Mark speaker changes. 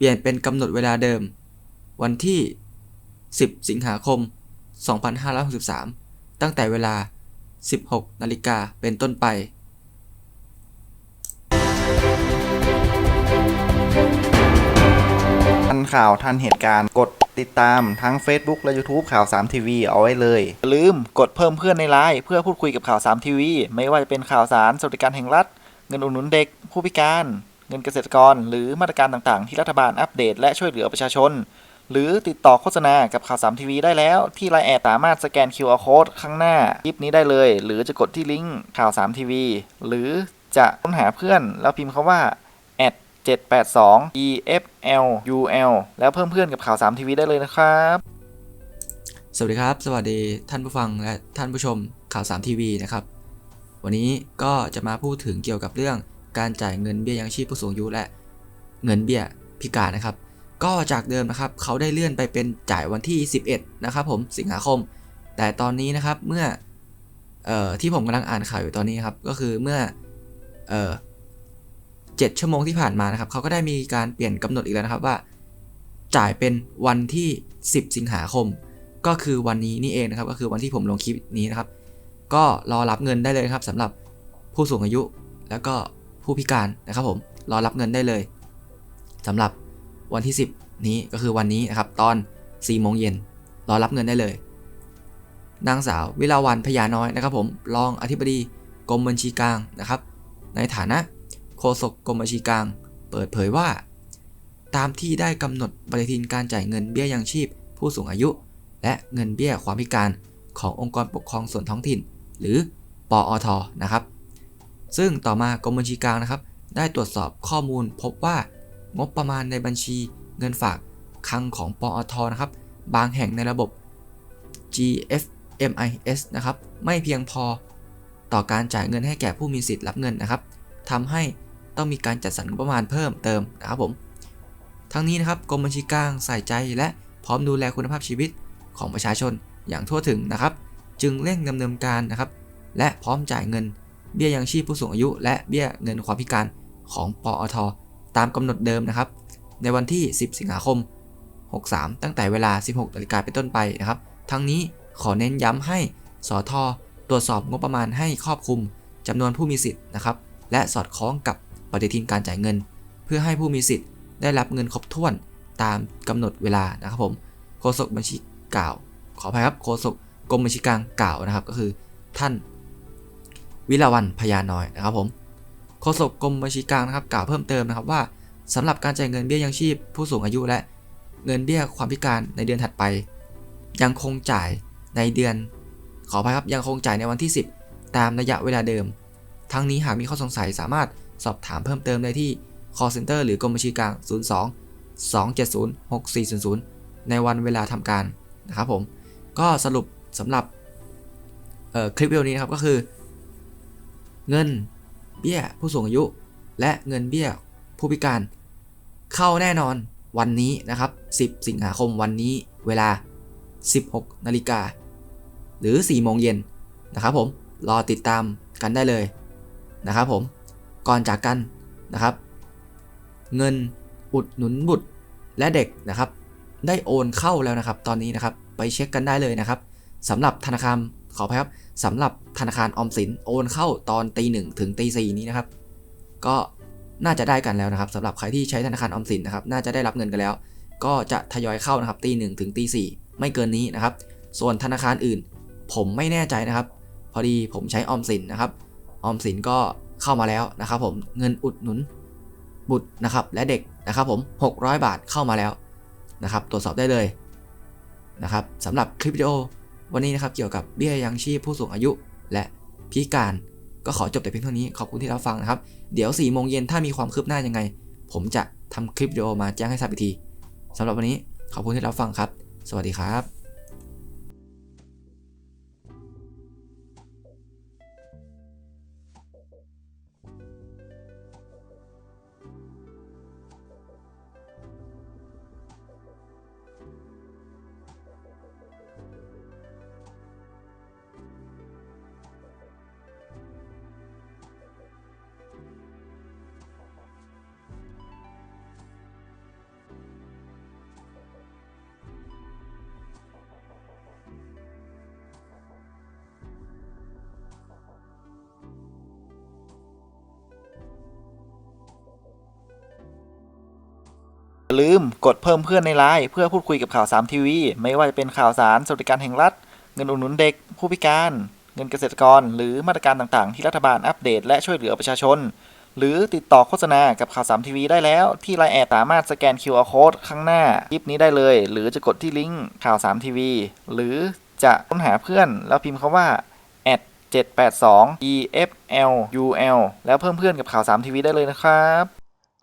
Speaker 1: เปลี่ยนเป็นกำหนดเวลาเดิม วันที่ 10 สิงหาคม 2563 ตั้งแต่เวลา 16 นาฬิกาเป็นต้นไป
Speaker 2: ทันข่าวทันเหตุการณ์กดติดตามทั้ง Facebook และ YouTube ข่าว 3 ทีวีเอาไว้เลย อย่าลืมกดเพิ่มเพื่อนในไลน์เพื่อพูดคุยกับข่าว 3 ทีวี ไม่ว่าจะเป็นข่าวสารสวัสดิการแห่งรัฐ เงินอุดหนุนเด็กผู้พิการ เงินเกษตรกร หรือมาตรการต่างๆ ที่รัฐบาลอัปเดต และช่วยเหลือประชาชน หรือติดต่อโฆษณากับข่าว3ทีวีได้แล้ว ที่ไลน์แอดสามารถสแกน QR Code ข้างหน้าคลิปนี้ได้เลย หรือจะกดที่ลิงก์ข่าว3ทีวีหรือจะค้นหาเพื่อน แล้วพิมพ์คาว่า 782 EFLUL แล้วเพิ่มเพื่อนกับข่าว3ทีวีได้เลยนะครับ
Speaker 1: สวัสดีครับ สวัสดีท่านผู้ฟังและท่านผู้ชมข่าว3ทีวีนะครับ วันนี้ก็จะมาพูดถึงเกี่ยวกับเรื่อง การจ่ายเงินเบี้ยยังชีพผู้สูงอายุและ เงินเบี้ยพิการนะครับ ก็จากเดิมนะครับเขาได้เลื่อนไปเป็นจ่ายวันที่ 11 นะครับผมสิงหาคม แต่ตอนนี้นะครับเมื่อออที่ผมกำลังอ่านข่าวอยู่ตอนนี้ครับก็คือเมื่อเอ่อ7ชั่วโมงที่ผ่านมานะครับเขาก็ได้มีการเปลี่ยนกำหนดอีกแล้วนะครับว่า จ่ายเป็นวันที่ 10 สิงหาคม ก็คือวันนี้นี่เองนะครับก็คือวันที่ผมลงคลิปนี้นะครับ ก็รอรับเงินได้เลยครับสำหรับผู้สูงอายุแล้วก็ ผู้พิการนะครับผมรอรับเงินได้เลยสำหรับวันที่ 10 นี้ก็คือวันนี้นะครับตอน4โมงเย็นรอรับเงินได้เลย นางสาววิลาวันพญาน้อยนะครับผมรองอธิบดีกรมบัญชีกลางนะครับ ในฐานะโฆษกกรมบัญชีกลาง เปิดเผยว่า ตามที่ได้กำหนดปฏิทินการจ่ายเงินเบี้ยยังชีพ ผู้สูงอายุ และเงินเบี้ยความพิการขององค์กรปกครองส่วนท้องถิ่น หรือปอทนะครับ ซึ่งต่อมากรมบัญชีกลางนะครับ ได้ตรวจสอบข้อมูลพบว่างบประมาณในบัญชีเงินฝากคลังของปอทนะครับ บางแห่งในระบบ GFMIS นะครับ ไม่เพียงพอต่อการจ่ายเงินให้แก่ผู้มีสิทธิ์รับเงินนะครับทำให้ต้องมีการจัดสรรงบประมาณเพิ่มเติมนะครับผม ทั้งนี้นะครับกรมบัญชีกลางใส่ใจและพร้อมดูแลคุณภาพชีวิตของประชาชนอย่างทั่วถึงนะครับ จึงเร่งดำเนินการนะครับ และพร้อมจ่ายเงิน เบี้ยยังชีพผู้สูงอายุ และเบี้ยเงินความพิการของปอท ตามกำหนดเดิมนะครับ ในวันที่ 10 สิงหาคม 63 ตั้งแต่เวลา 16นาฬิกาเป็นต้นไปนะครับ ทั้งนี้ขอเน้นย้ำให้สอทอตรวจสอบงบประมาณให้ครอบคลุมจำนวนผู้มีสิทธิ์นะครับ และสอดคล้องกับปฏิทินการจ่ายเงิน เพื่อให้ผู้มีสิทธิ์ได้รับเงินครบถ้วนตามกำหนดเวลานะครับผมโฆษกบัญชีกล่าว ขออภัยครับโฆษกกรมบัญชีกลางกล่าวนะครับ ก็คือท่าน วิลาวันพญาน้อยนะครับผมโฆษกกรมบัญชีกลางนะครับกล่าวเพิ่มเติมนะครับว่าสำหรับการจ่ายเงินเบี้ยยังชีพผู้สูงอายุและเงินเบี้ยความพิการในเดือนถัดไป ยังคงจ่ายในเดือน ขออภัยครับยังคงจ่ายในวันที่ 10 ตามระยะเวลาเดิม ทั้งนี้หากมีข้อสงสัยสามารถสอบถามเพิ่มเติมได้ที่ call center หรือกรมบัญชีกลาง 02 270 6400 ในวันเวลาทำการนะครับผมก็สรุปสำหรับคลิปวิดีโอนี้นะครับก็คือ เงินเบี้ยผู้สูงอายุ และเงินเบี้ยผู้พิการ เข้าแน่นอนวันนี้นะครับ 10 สิงหาคมวันนี้เวลา 16 นาฬิกา หรือ 4 โมงเย็นนะครับผม รอติดตามกันได้เลยนะครับผม ก่อนจากกันนะครับ เงินอุดหนุนบุตรและเด็กนะครับ ได้โอนเข้าแล้วนะครับ ตอนนี้นะครับ ไปเช็คกันได้เลยนะครับสำหรับธนาคาร ขออภัยครับสำหรับธนาคารออมสินโอนเข้าตอนตีหนึ่งถึงตีสี่นี้นะครับ ก็น่าจะได้กันแล้วนะครับสำหรับใครที่ใช้ธนาคารออมสินนะครับ น่าจะได้รับเงินกันแล้ว ก็จะทยอยเข้านะครับตีหนึ่งถึงตีสี่ไม่เกินนี้นะครับ ส่วนธนาคารอื่น ผมไม่แน่ใจนะครับ พอดีผมใช้ออมสินนะครับออมสินก็เข้ามาแล้วนะครับผมเงินอุดหนุน บุตรนะครับและเด็กนะครับผม 600 บาทเข้ามาแล้วนะครับ ตรวจสอบได้เลยนะครับสำหรับคลิปวิดีโอ วันนี้นะครับเกี่ยวกับเบี้ยยังชีพผู้สูงอายุและพิการก็ขอจบแต่เพียงเท่านี้ ขอบคุณที่รับฟังนะครับ เดี๋ยว4ี่โมงเย็นถ้ามีความคืบหน้ายังไง ผมจะทำคลิปวิดีโอมาแจ้งให้ทราบอีกทีสำหรับวันนี้ขอบคุณที่รับฟังครับ สวัสดีครับ
Speaker 2: อย่าลืมกดเพิ่มเพื่อนในไลน์เพื่อพูดคุยกับข่าวสามทีวีไม่ว่าจะเป็นข่าวสารสวัสดิการแห่งรัฐ เงินอุดหนุนเด็ก ผู้พิการ เงินเกษตรกร หรือมาตรการต่างๆ ที่รัฐบาลอัปเดต และช่วยเหลือประชาชน หรือติดต่อโฆษณากับข่าวสามทีวีได้แล้ว ที่ไลน์แอดสามารถสแกน QR Code ข้างหน้าคลิปนี้ได้เลย หรือจะกดที่ลิงก์ข่าวสามทีวีหรือจะค้นหาเพื่อนแล้วพิมพ์คาว่า782 EFLUL แล้วเพิ่มเพื่อนกับข่าว3ทีวีได้เลยนะครับ